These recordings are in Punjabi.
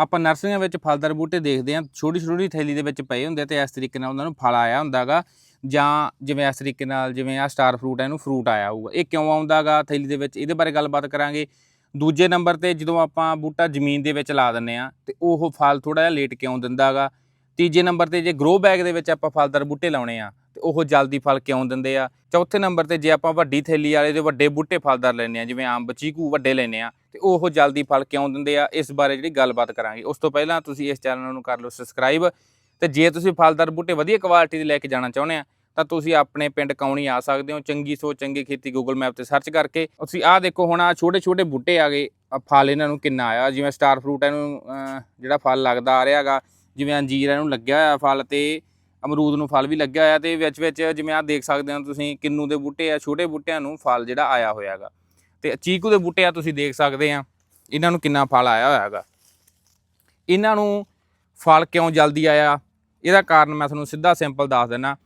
ਆਪਾਂ ਨਰਸਰੀਆਂ ਵਿੱਚ ਫਲਦਾਰ ਬੂਟੇ ਦੇਖਦੇ ਹਾਂ ਛੋਟੀ ਛੋਟੀ ਥੈਲੀ ਦੇ ਵਿੱਚ ਪਏ ਹੁੰਦੇ ਆ ਤੇ ਇਸ ਤਰੀਕੇ ਨਾਲ ਉਹਨਾਂ ਨੂੰ ਫਲ ਆਇਆ ਹੁੰਦਾਗਾ ਜਾਂ ਜਿਵੇਂ ਇਸ ਤਰੀਕੇ ਨਾਲ ਜਿਵੇਂ ਆ ਸਟਾਰ ਫਰੂਟ ਹੈ ਇਹਨੂੰ ਫਰੂਟ ਆਇਆ ਹੋਊਗਾ। ਇਹ ਕਿਉਂ ਆਉਂਦਾਗਾ ਥੈਲੀ ਦੇ ਵਿੱਚ? ਇਹਦੇ ਬਾਰੇ ਗੱਲਬਾਤ ਕਰਾਂਗੇ। ਦੂਜੇ ਨੰਬਰ ਤੇ ਜਦੋਂ ਆਪਾਂ ਬੂਟਾ ਜ਼ਮੀਨ ਦੇ ਵਿੱਚ ਲਾ ਦਿੰਨੇ ਆ ਤੇ ਉਹ ਫਲ ਥੋੜਾ ਜਿਹਾ ਲੇਟ ਕਿਉਂ ਦਿੰਦਾਗਾ? ਤੀਜੇ ਨੰਬਰ ਤੇ ਜੇ ਗਰੋ ਬੈਗ ਦੇ ਵਿੱਚ ਆਪਾਂ ਫਲਦਾਰ ਬੂਟੇ ਲਾਉਣੇ ਆ ਤੇ ਉਹ ਜਲਦੀ ਫਲ ਕਿਉਂ ਦਿੰਦੇ ਆ? ਚੌਥੇ ਨੰਬਰ ਤੇ ਜੇ ਆਪਾਂ ਵੱਡੀ ਥੈਲੀ ਵਾਲੇ ਦੇ ਵੱਡੇ ਬੂਟੇ ਫਲਦਾਰ ਲੈਣੇ ਆ, ਜਿਵੇਂ ਅੰਬ ਚੀਕੂ ਵੱਡੇ ਲੈਣੇ ਆ ਤੇ ਉਹ ਜਲਦੀ ਫਲ ਕਿਉਂ ਦਿੰਦੇ ਆ? ਇਸ ਬਾਰੇ ਜਿਹੜੀ ਗੱਲਬਾਤ ਕਰਾਂਗੇ। ਉਸ ਤੋਂ ਪਹਿਲਾਂ ਤੁਸੀਂ ਇਸ ਚੈਨਲ ਨੂੰ ਕਰ ਲਓ ਸਬਸਕ੍ਰਾਈਬ ਤੇ ਜੇ ਤੁਸੀਂ ਫਲਦਾਰ ਬੂਟੇ ਵਧੀਆ ਕੁਆਲਿਟੀ ਦੇ ਲੈ ਕੇ ਜਾਣਾ ਚਾਹੁੰਦੇ ਆ, ਤਾਂ ਤੁਸੀਂ ਆਪਣੇ ਪਿੰਡ ਕੌਣੀ ਆ ਸਕਦੇ ਹੋ? ਚੰਗੀ ਸੋਚ, ਚੰਗੀ ਖੇਤੀ ਗੂਗਲ ਮੈਪ ਤੇ ਸਰਚ ਕਰਕੇ ਤੁਸੀਂ ਆਹ ਦੇਖੋ ਹੁਣ ਆ ਛੋਟੇ ਛੋਟੇ ਬੂਟੇ ਆ ਗਏ। ਆਹ ਫਲ ਇਹਨਾਂ ਨੂੰ ਕਿੰਨਾ ਆਇਆ? ਜਿਵੇਂ ਸਟਾਰ ਫਰੂਟ ਇਹਨੂੰ ਜਿਹੜਾ ਫਲ ਲੱਗਦਾ ਆ ਰਿਹਾਗਾ ਜਿਵੇਂ ਅੰਜੀਰ ਇਹਨੂੰ ਲੱਗਿਆ ਹੋਇਆ ਫਲ ਤੇ ਅਮਰੂਦ ਨੂੰ ਫਲ ਵੀ ਲੱਗਿਆ ਹੋਇਆ ਤੇ ਵਿੱਚ ਵਿੱਚ ਜਿਵੇਂ ਆ ਦੇਖ ਸਕਦੇ ਹੋ ਤੁਸੀਂ ਕਿੰਨੂ ਦੇ ਬੂਟੇ ਆ, ਛੋਟੇ ਬੂਟਿਆਂ ਨੂੰ ਫਲ ਜਿਹੜਾ ਆਇਆ ਹੋਇਆਗਾ ਤੇ ਚੀਕੂ ਦੇ ਬੂਟੇ ਆ ਤੁਸੀਂ ਦੇਖ ਸਕਦੇ ਆ। ਇਹਨਾਂ ਨੂੰ ਕਿੰਨਾ ਫਲ ਆਇਆ ਹੋਇਆ ਹੈਗਾ। ਇਹਨਾਂ ਨੂੰ ਫਲ ਕਿਉਂ ਜਲਦੀ ਆਇਆ? ਇਹਦਾ ਕਾਰਨ ਮੈਂ ਤੁਹਾਨੂੰ ਸਿੱਧਾ ਸਿੰਪਲ ਦੱਸ ਦਿੰਦਾ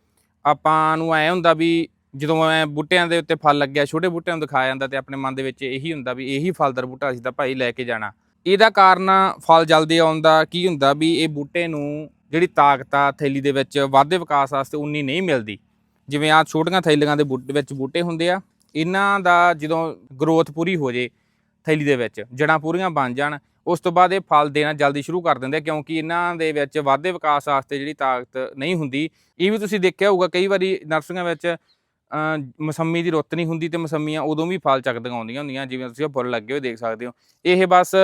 ਆਪਾਂ ਨੂੰ ਐ ਹੁੰਦਾ ਵੀ ਜਦੋਂ ਐ ਬੂਟਿਆਂ ਦੇ ਉੱਤੇ ਫਲ ਲੱਗਿਆ, ਛੋਟੇ ਬੂਟਿਆਂ ਨੂੰ ਦਿਖਾਇਆ ਜਾਂਦਾ ਤੇ ਆਪਣੇ ਮਨ ਦੇ ਵਿੱਚ ਇਹੀ ਹੁੰਦਾ ਵੀ ਇਹੀ ਫਲਦਾਰ ਬੂਟਾ ਅਸੀਂ ਤਾਂ ਭਾਈ ਲੈ ਕੇ ਜਾਣਾ। ਇਹਦਾ ਕਾਰਨ ਫਲ ਜਲਦੀ ਆਉਣ ਦਾ ਕੀ ਹੁੰਦਾ ਵੀ ਇਹ ਬੂਟੇ ਨੂੰ ਜਿਹੜੀ ਤਾਕਤ ਆ ਥੈਲੀ ਦੇ ਵਿੱਚ ਵਾਧੇ ਵਿਕਾਸ ਵਾਸਤੇ ਉਨੀ ਨਹੀਂ ਮਿਲਦੀ। ਜਿਵੇਂ ਆ ਛੋਟੀਆਂ ਥੈਲੀਆਂ ਦੇ ਬੂਟੇ ਵਿੱਚ ਬੂਟੇ ਹੁੰਦੇ ਆ ਇਹਨਾਂ ਦਾ ਜਦੋਂ ਗਰੋਥ ਪੂਰੀ ਹੋ ਜੇ ਥੈਲੀ ਦੇ ਵਿੱਚ, ਜੜਾਂ ਪੂਰੀਆਂ ਬਣ ਜਾਣ, ਉਸ ਤੋਂ ਬਾਅਦ ਇਹ ਫਲ ਦੇਣਾ ਜਲਦੀ ਸ਼ੁਰੂ ਕਰ ਦਿੰਦੇ ਕਿਉਂਕਿ ਇਹਨਾਂ ਦੇ ਵਿੱਚ ਵਾਧੇ ਵਿਕਾਸ ਵਾਸਤੇ ਜਿਹੜੀ ਤਾਕਤ ਨਹੀਂ ਹੁੰਦੀ। ਇਹ ਵੀ ਤੁਸੀਂ ਦੇਖਿਆ ਹੋਊਗਾ, ਕਈ ਵਾਰੀ ਨਰਸਰੀਆਂ ਵਿੱਚ ਮਸੰਮੀ ਦੀ ਰੁੱਤ ਨਹੀਂ ਹੁੰਦੀ ਤੇ ਮਸੰਮੀਆਂ ਉਦੋਂ ਵੀ ਫਲ ਚੱਕਦੀਆਂ ਆਉਂਦੀਆਂ ਹੁੰਦੀਆਂ, ਜਿਵੇਂ ਤੁਸੀਂ ਉਹ ਫੁੱਲ ਲੱਗੇ ਹੋਏ ਦੇਖ ਸਕਦੇ ਹੋ। ਇਹ ਬਸ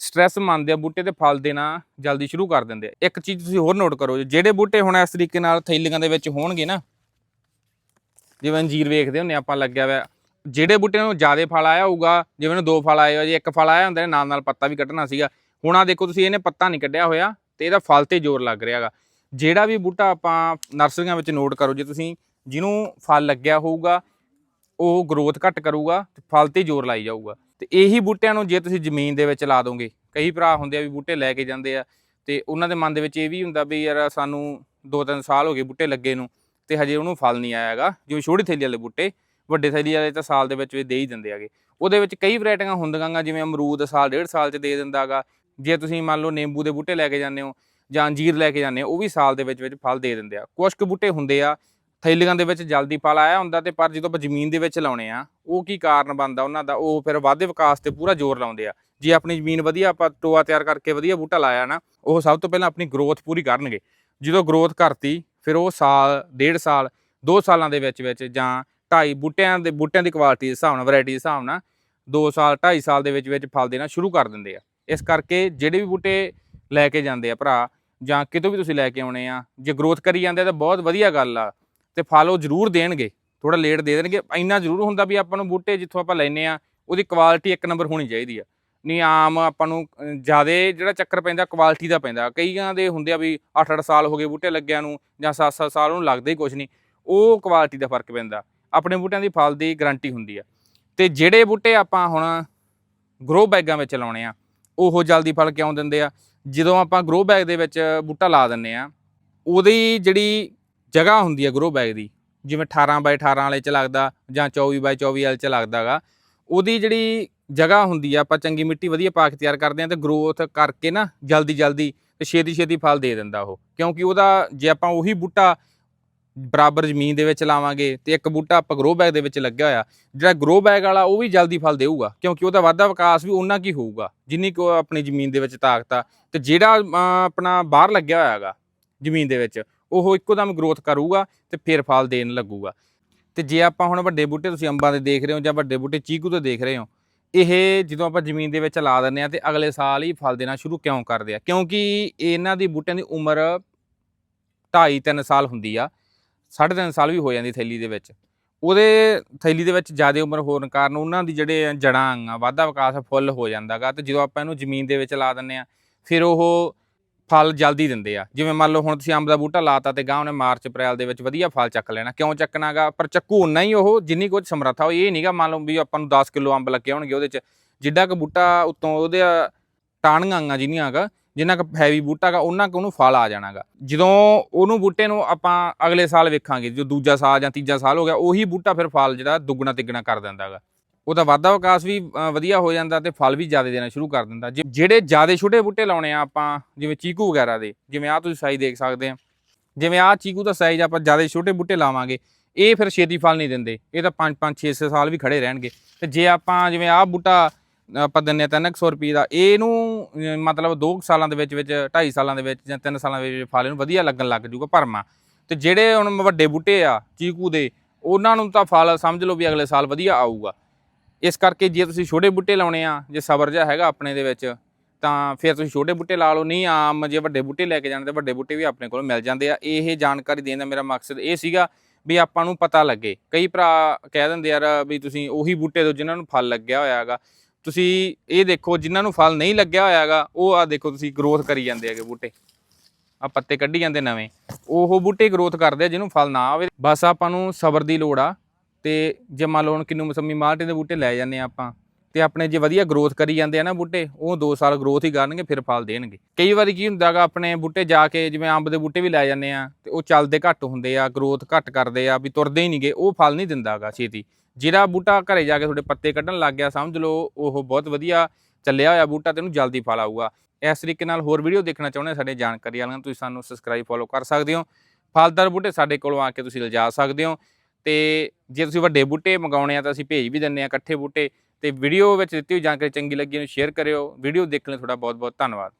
ਸਟ੍ਰੈਸ ਮੰਨਦੇ ਆ, ਬੂਟੇ ਤੇ ਫਲ ਦੇਣਾ ਜਲਦੀ ਸ਼ੁਰੂ ਕਰ ਦਿੰਦੇ ਆ। ਇੱਕ ਚੀਜ਼ ਤੁਸੀਂ ਹੋਰ ਨੋਟ ਕਰੋ, ਜਿਹੜੇ ਬੂਟੇ ਹੁਣ ਇਸ ਤਰੀਕੇ ਨਾਲ ਥੈਲੀਆਂ ਦੇ ਵਿੱਚ ਹੋਣਗੇ ਨਾ ਜਿਵੇਂ ਅੰਜੀਰ ਵੇਖਦੇ ਹੁੰਨੇ ਆਪਾਂ ਲੱਗਿਆ ਹੋਇਆ। ਜਿਹੜੇ ਬੂਟੇ ਨੂੰ ਜ਼ਿਆਦਾ ਫਲ ਆਇਆ ਹੋਊਗਾ, ਜਿਵੇਂ ਨੂੰ ਦੋ ਫਲ ਆਏ ਹੋ ਜੇ ਇੱਕ ਫਲ ਆਇਆ ਹੁੰਦਾ ਨਾਲ ਨਾਲ ਪੱਤਾ ਵੀ ਕੱਢਣਾ ਸੀਗਾ। ਹੁਣ ਆ ਦੇਖੋ ਤੁਸੀਂ, ਇਹਨੇ ਪੱਤਾ ਨਹੀਂ ਕੱਢਿਆ ਹੋਇਆ ਤੇ ਇਹਦਾ ਫਲ ਤੇ ਜ਼ੋਰ ਲੱਗ ਰਿਹਾਗਾ ਜਿਹੜਾ ਵੀ ਬੂਟਾ ਆਪਾਂ ਨਰਸਰੀਆਂ ਵਿੱਚ ਨੋਟ ਕਰੋ, ਜੇ ਤੁਸੀਂ ਜਿਹਨੂੰ ਫਲ ਲੱਗਿਆ ਹੋਊਗਾ, ਉਹ ਗਰੋਥ ਘੱਟ ਕਰੂਗਾ ਤੇ ਫਲ ਤੇ ਜ਼ੋਰ ਲਾਈ ਜਾਊਗਾ। ਤੇ ਇਹੀ ਬੂਟਿਆਂ ਨੂੰ ਜੇ ਤੁਸੀਂ ਜ਼ਮੀਨ ਦੇ ਵਿੱਚ ਲਾ ਦੋਗੇ, ਕਈ ਭਰਾ ਹੁੰਦੇ ਆ ਵੀ ਬੂਟੇ ਲੈ ਕੇ ਜਾਂਦੇ ਆ, ਤੇ ਉਹਨਾਂ ਦੇ ਮਨ ਦੇ ਵਿੱਚ ਇਹ ਵੀ ਹੁੰਦਾ ਵੀ ਯਾਰ ਸਾਨੂੰ 2-3 ਸਾਲ ਹੋ ਗਏ ਬੂਟੇ ਲੱਗੇ ਨੂੰ। ਤੇ ਹਜੇ ਉਹਨੂੰ ਫਲ ਨਹੀਂ ਆਇਆ ਹੈਗਾ, ਜਿਵੇਂ ਛੋਟੀ ਥੈਲੀ ਵਾਲੇ ਬੂਟੇ, ਵੱਡੇ ਥੈਲੀ ਵਾਲੇ ਤਾਂ ਸਾਲ ਦੇ ਵਿੱਚ ਵੀ ਦੇ ਹੀ ਦਿੰਦੇ ਹੈਗੇ। ਉਹਦੇ ਵਿੱਚ ਕਈ ਵੈਰਾਈਟੀਆਂ ਹੁੰਦੀਆਂ ਗਾ ਜਿਵੇਂ ਅਮਰੂਦ ਸਾਲ, ਡੇਢ ਸਾਲ ਚ ਦੇ ਦਿੰਦਾਗਾ ਜੇ ਤੁਸੀਂ ਮੰਨ ਲਓ ਨਿੰਬੂ ਦੇ ਬੂਟੇ ਲੈ ਕੇ ਜਾਂਦੇ ਹੋ ਜਾਂ ਅੰਜੀਰ ਲੈ ਕੇ ਜਾਂਦੇ ਹੋ, ਉਹ ਵੀ ਸਾਲ ਦੇ ਵਿੱਚ ਵਿੱਚ ਫਲ ਦੇ ਦਿੰਦੇ ਆ। ਕੁਝ ਕੁ ਬੂਟੇ ਹੁੰਦੇ ਆ, ਥੈਲੀਆਂ ਦੇ ਵਿੱਚ ਜਲਦੀ ਫਲ ਆਇਆ ਹੁੰਦਾ ਤੇ ਪਰ ਜਦੋਂ ਆਪਾਂ ਜ਼ਮੀਨ ਦੇ ਵਿੱਚ ਲਾਉਣੇ ਆ, ਉਹ ਕੀ ਕਾਰਨ ਬਣਦਾ ਉਹਨਾਂ ਦਾ? ਉਹ ਫਿਰ ਵਾਧੇ ਵਿਕਾਸ ਤੇ ਪੂਰਾ ਜ਼ੋਰ ਲਾਉਂਦੇ ਆ। ਜੇ ਆਪਣੀ ਜ਼ਮੀਨ ਵਧੀਆ ਆਪਾਂ ਟੋਆ ਤਿਆਰ ਕਰਕੇ ਵਧੀਆ ਬੂਟਾ ਲਾਇਆ ਨਾ, ਉਹ ਸਭ ਤੋਂ ਪਹਿਲਾਂ ਆਪਣੀ ਗਰੋਥ ਪੂਰੀ ਕਰਨਗੇ। ਜਦੋਂ ਗਰੋਥ ਕਰਤੀ ਫਿਰ ਉਹ ਸਾਲ, ਡੇਢ ਸਾਲ 2 ਸਾਲਾਂ ਦੇ ਵਿੱਚ ਵਿੱਚ ਜਾਂ ਢਾਈ ਬੂਟਿਆਂ ਦੇ, ਬੂਟਿਆਂ ਦੀ ਕੁਆਲਿਟੀ ਦੇ ਹਿਸਾਬ ਨਾਲ ਵੈਰਾਈਟੀ ਦੇ ਹਿਸਾਬ ਨਾਲ 2 ਸਾਲ 2.5 ਸਾਲ ਦੇ ਵਿੱਚ ਵਿੱਚ ਫਲ ਦੇਣਾ ਸ਼ੁਰੂ ਕਰ ਦਿੰਦੇ ਆ। ਇਸ ਕਰਕੇ ਜਿਹੜੇ ਵੀ ਬੂਟੇ ਲੈ ਕੇ ਜਾਂਦੇ ਆ ਭਰਾ ਜਾਂ ਕਿਤੋਂ ਵੀ ਤੁਸੀਂ ਲੈ ਕੇ ਆਉਣੇ ਆ, ਜੇ ਗਰੋਥ ਕਰੀ ਜਾਂਦੇ ਆ ਤਾਂ ਬਹੁਤ ਵਧੀਆ ਗੱਲ ਆ ਤੇ ਫਲ ਉਹ ਜ਼ਰੂਰ ਦੇਣਗੇ ਥੋੜਾ ਲੇਟ ਦੇ ਦੇਣਗੇ। ਇੰਨਾ ਜ਼ਰੂਰ ਹੁੰਦਾ ਵੀ ਆਪਾਂ ਨੂੰ ਬੂਟੇ ਜਿੱਥੋਂ ਆਪਾਂ ਲੈਨੇ ਆ, ਉਹਦੀ ਕੁਆਲਿਟੀ ਇੱਕ ਨੰਬਰ ਹੋਣੀ ਚਾਹੀਦੀ ਆ। ਨਹੀਂ ਆਮ ਆਪਾਂ ਨੂੰ ਜਿਆਦੇ ਜਿਹੜਾ ਚੱਕਰ ਪੈਂਦਾ ਕੁਆਲਿਟੀ ਦਾ ਪੈਂਦਾ। ਕਈਆਂ ਦੇ ਹੁੰਦੇ ਆ ਵੀ 8-8 ਸਾਲ ਹੋ ਗਏ ਬੂਟੇ ਲੱਗਿਆਂ ਨੂੰ ਜਾਂ 7-7 ਸਾਲ ਉਹਨੂੰ ਲੱਗਦਾ ਹੀ ਕੁਝ ਨਹੀਂ ਉਹ ਕੁਆਲਿਟੀ ਦਾ ਫ਼ਰਕ ਪੈਂਦਾ। ਆਪਣੇ ਬੂਟਿਆਂ ਦੀ ਫਲ ਦੀ ਗਾਰੰਟੀ ਹੁੰਦੀ ਆ। ਤੇ ਜਿਹੜੇ ਬੂਟੇ ਆਪਾਂ ਹੁਣ ਗਰੋ ਬੈਗਾਂ ਵਿੱਚ ਲਾਉਣੇ ਆ, ਉਹ ਜਲਦੀ ਫਲ ਕਿਉਂ ਦਿੰਦੇ ਆ? ਜਦੋਂ ਆਪਾਂ ਗਰੋ ਬੈਗ ਦੇ ਵਿੱਚ ਬੂਟਾ ਲਾ ਦਿੰਨੇ ਆ, ਉਹਦੀ ਜਿਹੜੀ ਜਗ੍ਹਾ ਹੁੰਦੀ ਆ ਗਰੋ ਬੈਗ ਦੀ, ਜਿਵੇਂ 18 ਬਾਈ 18 ਵਾਲੇ ਚ ਲੱਗਦਾ ਜਾਂ 24 ਬਾਈ 24 ਵਾਲੇ ਚ ਲੱਗਦਾਗਾ, ਉਹਦੀ ਜਿਹੜੀ ਜਗ੍ਹਾ ਹੁੰਦੀ ਆ, ਆਪਾਂ ਚੰਗੀ ਮਿੱਟੀ ਵਧੀਆ ਪਾ ਕੇ ਤਿਆਰ ਕਰਦੇ ਆ ਤੇ ਗਰੋਥ ਕਰਕੇ ਨਾ ਜਲਦੀ ਜਲਦੀ ਤੇ ਛੇਤੀ ਛੇਤੀ ਫਲ ਦੇ ਦਿੰਦਾ ਉਹ, ਕਿਉਂਕਿ ਉਹਦਾ ਜੇ ਆਪਾਂ ਉਹੀ ਬੂਟਾ ਬਰਾਬਰ ਜ਼ਮੀਨ ਦੇ ਵਿੱਚ ਲਾਵਾਂਗੇ ਤੇ ਇੱਕ ਬੂਟਾ ਆਪਾਂ ਗਰੋ ਬੈਗ ਦੇ ਵਿੱਚ ਲੱਗਿਆ ਹੋਇਆ, ਜਿਹੜਾ ਗਰੋ ਬੈਗ ਵਾਲਾ ਉਹ ਵੀ ਜਲਦੀ ਫਲ ਦੇਊਗਾ, ਕਿਉਂਕਿ ਉਹਦਾ ਵਾਧਾ ਵਿਕਾਸ ਵੀ ਉਹਨਾਂ ਕੀ ਹੋਊਗਾ, ਜਿੰਨੀ ਕੋ ਆਪਣੀ ਜ਼ਮੀਨ ਦੇ ਵਿੱਚ ਤਾਕਤ ਆ, ਤੇ ਜਿਹੜਾ ਆਪਣਾ ਬਾਹਰ ਲੱਗਿਆ ਹੋਇਆ ਹੈਗਾ ਜ਼ਮੀਨ ਦੇ ਵਿੱਚ, ਉਹ ਇੱਕੋ ਦਮ ਗਰੋਥ ਕਰੂਗਾ ਤੇ ਫਿਰ ਫਲ ਦੇਣ ਲੱਗੂਗਾ। ਤੇ ਜੇ ਆਪਾਂ ਹੁਣ ਵੱਡੇ ਬੂਟੇ ਤੁਸੀਂ ਅੰਬਾਂ ਦੇ ਦੇਖ ਰਹੇ ਹੋ ਜਾਂ ਵੱਡੇ ਬੂਟੇ ਚੀਕੂ ਦੇ ਦੇਖ ਰਹੇ ਹੋ ਇਹ ਜਦੋਂ ਆਪਾਂ ਜ਼ਮੀਨ ਦੇ ਵਿੱਚ ਲਾ ਦਿੰਦੇ ਆ ਤੇ ਅਗਲੇ ਸਾਲ ਹੀ ਫਲ ਦੇਣਾ ਸ਼ੁਰੂ ਕਿਉਂ ਕਰਦੇ ਆ? ਕਿਉਂਕਿ ਇਹਨਾਂ ਦੀ ਬੂਟਿਆਂ ਦੀ ਉਮਰ 2.5 3 ਸਾਲ ਹੁੰਦੀ ਆ 3.5 ਸਾਲ ਵੀ ਹੋ ਜਾਂਦੀ ਥੈਲੀ ਦੇ ਵਿੱਚ। ਉਹਦੇ ਥੈਲੀ ਦੇ ਵਿੱਚ ਜ਼ਿਆਦਾ ਉਮਰ ਹੋਣ ਕਾਰਨ ਉਹਨਾਂ ਦੀ ਜਿਹੜੇ ਜੜਾਂ ਆ ਵਾਧਾ ਵਿਕਾਸ ਫੁੱਲ ਹੋ ਜਾਂਦਾਗਾ ਤੇ ਜਦੋਂ ਆਪਾਂ ਇਹਨੂੰ ਜ਼ਮੀਨ ਦੇ ਵਿੱਚ ਲਾ ਦਿੰਦੇ ਆ ਫਿਰ ਉਹ ਫਲ ਜਲਦੀ ਦਿੰਦੇ ਆ। ਜਿਵੇਂ ਮੰਨ ਲਓ ਹੁਣ ਤੁਸੀਂ ਅੰਬ ਦਾ ਬੂਟਾ ਲਾਤਾ ਤੇ ਗਾਂ ਉਹਨੇ ਮਾਰਚ, ਅਪ੍ਰੈਲ ਦੇ ਵਿੱਚ ਵਧੀਆ ਫਲ ਚੱਕ ਲੈਣਾ। ਕਿਉਂ ਚੱਕਣਾਗਾ? ਪਰ ਚੱਕੂ ਉਨਾ ਹੀ ਉਹ, ਜਿੰਨੀ ਕੁਝ ਸਮਰੱਥਾ ਉਹ ਇਹ ਨਹੀਂਗਾ ਮੰਨ ਲਓ ਵੀ ਆਪਾਂ ਨੂੰ 10 ਕਿਲੋ ਅੰਬ ਲੱਗੇ ਹੋਣਗੇ ਉਹਦੇ ਚ। ਜਿੱਡਾ ਕੁ ਬੂਟਾ ਉੱਤੋਂ ਉਹਦੇ ਟਾਹਣੀਆਂ ਆ ਜਿੰਨੀਆਂ ਗਾ ਜਿੰਨਾ ਕੁ ਹੈਵੀ ਬੂਟਾ ਗਾ ਉਹਨਾਂ ਕੁ ਉਹਨੂੰ ਫਲ ਆ ਜਾਣਾਗਾ। ਜਦੋਂ ਉਹਨੂੰ ਬੂਟੇ ਨੂੰ ਆਪਾਂ ਅਗਲੇ ਸਾਲ ਵੇਖਾਂਗੇ, ਜੋ ਦੂਜਾ ਸਾਲ ਜਾਂ ਤੀਜਾ ਸਾਲ ਹੋ ਗਿਆ, ਉਹੀ ਬੂਟਾ ਫਿਰ ਫਲ ਜਿਹੜਾ ਦੁੱਗਣਾ ਤਿੱਗਣਾ ਕਰ ਦਿੰਦਾਗਾ। ਉਹਦਾ ਵਾਧਾ ਵਿਕਾਸ ਵੀ ਵਧੀਆ ਹੋ ਜਾਂਦਾ ਤੇ ਫਲ ਵੀ ਜ਼ਿਆਦਾ ਦੇਣਾ ਸ਼ੁਰੂ ਕਰ ਦਿੰਦਾ। ਜੇ- ਜਿਹੜੇ ਜ਼ਿਆਦਾ ਛੋਟੇ ਬੂਟੇ ਲਾਉਣੇ ਆ ਆਪਾਂ ਜਿਵੇਂ ਚੀਕੂ ਵਗੈਰਾ ਦੇ ਜਿਵੇਂ ਆ ਤੁਸੀਂ ਸਾਈਜ਼ ਦੇਖ ਸਕਦੇ ਆ। ਜਿਵੇਂ ਆ ਚੀਕੂ ਦਾ ਸਾਈਜ਼ ਆਪਾਂ ਜ਼ਿਆਦਾ ਛੋਟੇ ਬੂਟੇ ਲਾਵਾਂਗੇ ਇਹ ਫਿਰ ਛੇਤੀ ਫਲ ਨਹੀਂ ਦਿੰਦੇ। ਇਹ ਤਾਂ 5 5 6 6 ਸਾਲ ਵੀ ਖੜੇ ਰਹਿਣਗੇ। ਤੇ ਜੇ ਆਪਾਂ ਜਿਵੇਂ ਆ ਬੂਟਾ ਆਪਾਂ ਦਿੰਨੇ ਆ 300 ਰੁਪਏ ਦਾ ਇਹਨੂੰ ਅ, ਮਤਲਬ 2 ਸਾਲਾਂ ਦੇ ਵਿੱਚ ਵਿੱਚ 2.5 ਸਾਲਾਂ ਦੇ ਵਿੱਚ ਜਾਂ 3 ਸਾਲਾਂ ਦੇ ਵਿੱਚ ਫਲ ਇਹਨੂੰ ਵਧੀਆ ਲੱਗਣ ਲੱਗ ਜੂਗਾ ਭਰਮਾ। ਤੇ ਜਿਹੜੇ ਹੁਣ ਵੱਡੇ ਬੂਟੇ ਆ ਚੀਕੂ ਦੇ ਉਹਨਾਂ ਨੂੰ ਤਾਂ ਫਲ ਸਮਝ ਲਓ ਵੀ ਅਗਲੇ ਸਾਲ ਵਧੀਆ ਆਊਗਾ। ਇਸ ਕਰਕੇ ਜੇ ਤੁਸੀਂ ਛੋਟੇ ਬੂਟੇ ਲਾਉਣੇ ਆ, ਜੇ ਸਬਰ ਜਿਹਾ ਹੈਗਾ ਆਪਣੇ ਦੇ ਵਿੱਚ, ਤਾਂ ਫਿਰ ਤੁਸੀਂ ਛੋਟੇ ਬੂਟੇ ਲਾ ਲਓ, ਨਹੀਂ ਆਮ ਜੇ ਵੱਡੇ ਬੂਟੇ ਲੈ ਕੇ ਜਾਣ ਤੇ ਵੱਡੇ ਬੂਟੇ ਵੀ ਆਪਣੇ ਕੋਲ ਮਿਲ ਜਾਂਦੇ ਆ। ਇਹ ਜਾਣਕਾਰੀ ਦੇਣ ਦਾ ਮੇਰਾ ਮਕਸਦ ਇਹ ਸੀਗਾ ਵੀ ਆਪਾਂ ਨੂੰ ਪਤਾ ਲੱਗੇ। ਕਈ ਭਰਾ ਕਹਿ ਦਿੰਦੇ ਯਾਰ ਵੀ ਤੁਸੀਂ ਉਹੀ ਬੂਟੇ ਦਿਓ ਜਿਨ੍ਹਾਂ ਨੂੰ ਫਲ ਲੱਗਿਆ ਹੋਇਆ ਹੈਗਾ। ਤੁਸੀਂ ਇਹ ਦੇਖੋ, ਜਿਨ੍ਹਾਂ ਨੂੰ ਫਲ ਨਹੀਂ ਲੱਗਿਆ ਹੋਇਆ ਹੈਗਾ, ਉਹ ਆ ਦੇਖੋ ਤੁਸੀਂ ਗਰੋਥ ਕਰੀ ਜਾਂਦੇ ਹੈਗੇ ਬੂਟੇ। ਆ ਪੱਤੇ ਕੱਢੀ ਜਾਂਦੇ ਨਵੇਂ। ਉਹ ਬੂਟੇ ਗਰੋਥ ਕਰਦੇ ਆ ਜਿਹਨੂੰ ਫਲ ਨਾ ਆਵੇ। ਬਸ ਆਪਾਂ ਨੂੰ ਸਬਰ ਦੀ ਲੋੜ ਆ। ਤੇ ਜੇ ਮੰਨ ਲਓ ਹੁਣ ਕਿੰਨੂ ਮਸੰਮੀ ਮਾਲਟੇ ਦੇ ਬੂਟੇ ਲੈ ਜਾਂਦੇ ਆ ਆਪਾਂ, ਤੇ ਆਪਣੇ ਜੇ ਵਧੀਆ ਗਰੋਥ ਕਰੀ ਜਾਂਦੇ ਆ ਨਾ ਬੂਟੇ, ਉਹ 2 ਸਾਲ ਗਰੋਥ ਹੀ ਕਰਨਗੇ, ਫਿਰ ਫਲ ਦੇਣਗੇ। ਕਈ ਵਾਰੀ ਕੀ ਹੁੰਦਾਗਾ ਆਪਣੇ ਬੂਟੇ ਜਾ ਕੇ ਜਿਵੇਂ ਅੰਬ ਦੇ ਬੂਟੇ ਵੀ ਲੈ ਜਾਂਦੇ ਆ ਤੇ ਉਹ ਚੱਲਦੇ ਘੱਟ ਹੁੰਦੇ ਆ ਗਰੋਥ ਘੱਟ ਕਰਦੇ ਆ, ਵੀ ਤੁਰਦੇ ਹੀ ਨਹੀਂਗੇ, ਉਹ ਫਲ ਨਹੀਂ ਦਿੰਦਾਗਾ ਛੇਤੀ। ਜਿਹੜਾ ਬੂਟਾ ਘਰੇ ਜਾ ਕੇ ਤੁਹਾਡੇ ਪੱਤੇ ਕੱਢਣ ਲੱਗ ਗਿਆ, ਸਮਝ ਲਓ, ਉਹ ਬਹੁਤ ਵਧੀਆ ਚੱਲਿਆ ਹੋਇਆ ਬੂਟਾ, ਤੇ ਉਹਨੂੰ ਜਲਦੀ ਫਲ ਆਊਗਾ। ਇਸ ਤਰੀਕੇ ਨਾਲ ਹੋਰ ਵੀਡੀਓ ਦੇਖਣਾ ਚਾਹੁੰਦੇ ਸਾਡੇ ਜਾਣਕਾਰੀ ਵਾਲਿਆਂ ਨੂੰ, ਤੁਸੀਂ ਸਾਨੂੰ ਸਬਸਕ੍ਰਾਈਬ ਫੋਲੋ ਕਰ ਸਕਦੇ ਹੋ। ਫਲਦਾਰ ਬੂਟੇ ਸਾਡੇ ਕੋਲੋਂ ਆ ਕੇ ਤੁਸੀਂ ਲਿਜਾ ਸਕਦੇ ਹੋ। ਤੇ ਜੇ ਤੁਸੀਂ ਵੱਡੇ ਬੂਟੇ ਮੰਗਾਉਣੇ ਆ ਤਾਂ ਅਸੀਂ ਭੇਜ ਵੀ ਦਿੰਨੇ ਆ ਇਕੱਠੇ ਬੂਟੇ ਤੇ ਵੀਡੀਓ ਵਿੱਚ ਦਿੱਤੀ ਹੋਈ ਜਾਣਕਾਰੀ ਚੰਗੀ ਲੱਗੀ ਉਹਨੂੰ ਸ਼ੇਅਰ ਕਰਿਓ ਵੀਡੀਓ ਦੇਖਣ ਲਈ ਤੁਹਾਡਾ ਬਹੁਤ ਬਹੁਤ ਧੰਨਵਾਦ।